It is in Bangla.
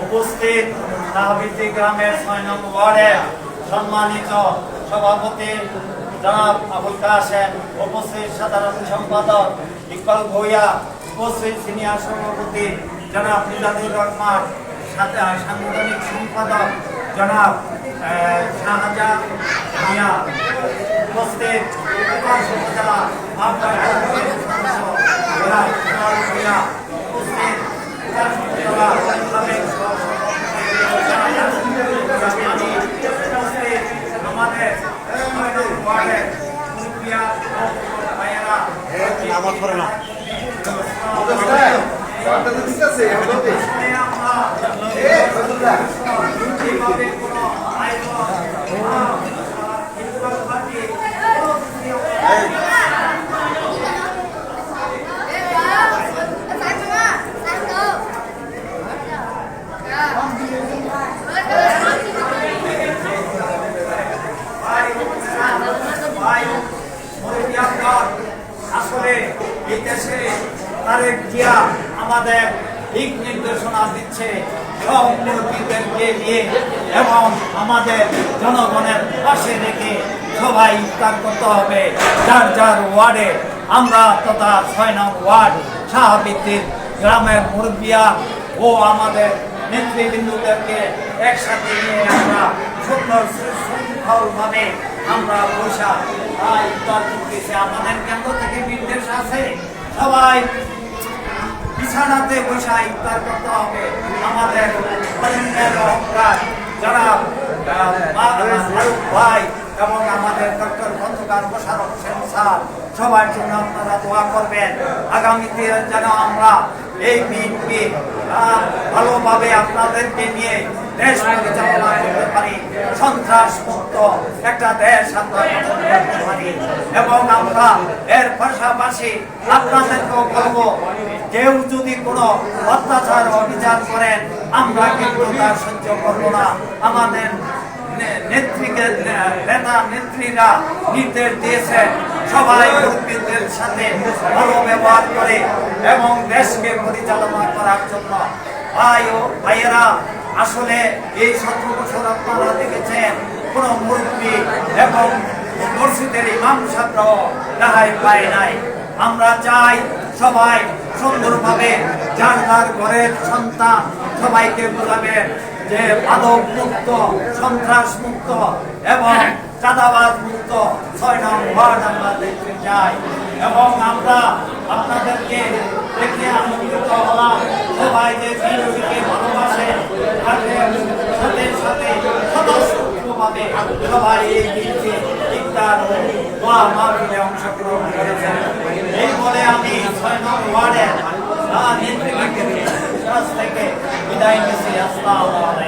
উপস্থিত নাহাবিতি গ্রামের ছয় নং ওয়ার্ডের সম্মানিত সভাপতি জনাব আবুল কাসেম উপস্থিত সাধারণ সম্পাদক ইকবাল ভূঁইয়া উপস্থিত সিনিয়র সভাপতি জনাব মিজানুর রহমান সাংগঠনিক সম্পাদক জনাব আহ, মিয়া উপস্থিত উপজেলা আহ্বায়ক কমিটির সদস্য জনাব ইকবাল ভূঁইয়া উপস্থিত আমার করে না আসলে এই দেশে তারেক জিয়া আমাদের দিক নির্দেশনা দিচ্ছে। সব মুরব্বীদেরকে নিয়ে এবং আমাদের জনগণের পাশে রেখে সবাই ইফতার করতে হবে। যার যার ওয়ার্ডে আমরা তথা ছয় নং ওয়ার্ড শাহাবিদ্দির গ্রামের মুরব্বিয়া ও আমাদের নেতৃবৃন্দদেরকে একসাথে নিয়ে আমরা সুন্দর সুশৃঙ্খলভাবে আমরা বৈশা ইফতার করতেছি আমাদের আছে। সবাই বিছানাতে বসে ইফতার আমাদের যারা ভাই এবং আমাদের ডক্টর খন্দকার মোশারফ হোসেন সবার জন্য আপনারা দোয়া করবেন। আগামীতে যেন আমরা এই বিএনপি ভালোভাবে আপনাদেরকে নিয়ে দেশ সন্ত্রাস একটা দেশ এবং আমরা এর পাশাপাশি আপনাদেরকেও বলব, কেউ যদি কোনো অত্যাচার অভিযান করেন, আমরা কিন্তু তা সহ্য করব না। আমাদের নেত্রীকে নেতা নেত্রীরা নির্দেশ দিয়েছেন সবাই সাথে ভালো ব্যবহার করে এবং দেশকে পরিচালনা করার জন্য। ভাই ও ভাইয়েরা আসলে এই সতেরো আপনারা দেখেছেন, কোন মুরব্বী এবং মসজিদের ইমাম সাহেবরাও রেহাই পায় নাই। আমরা চাই সবাই সুন্দরভাবে যার যার ঘরের সন্তান সবাইকে বোঝাবে যে মাদক মুক্ত, সন্ত্রাস মুক্ত এবং চাঁদাবাজ মুক্ত ছয় নং ওয়ার্ড আমরা দেখতে চাই। এবং আমরা আপনাদেরকে দেখে আনন্দিত হলাম। সবাই যে সবাই এই দিনকে ইফতার দোয়া মাহফিলে অংশগ্রহণ করেছেন। এই বলে আমি ছয় নং ওয়ার্ডের নেতৃবৃন্দকে থেকে বিদায় নিচ্ছি। আসসালামু আলাইকুম।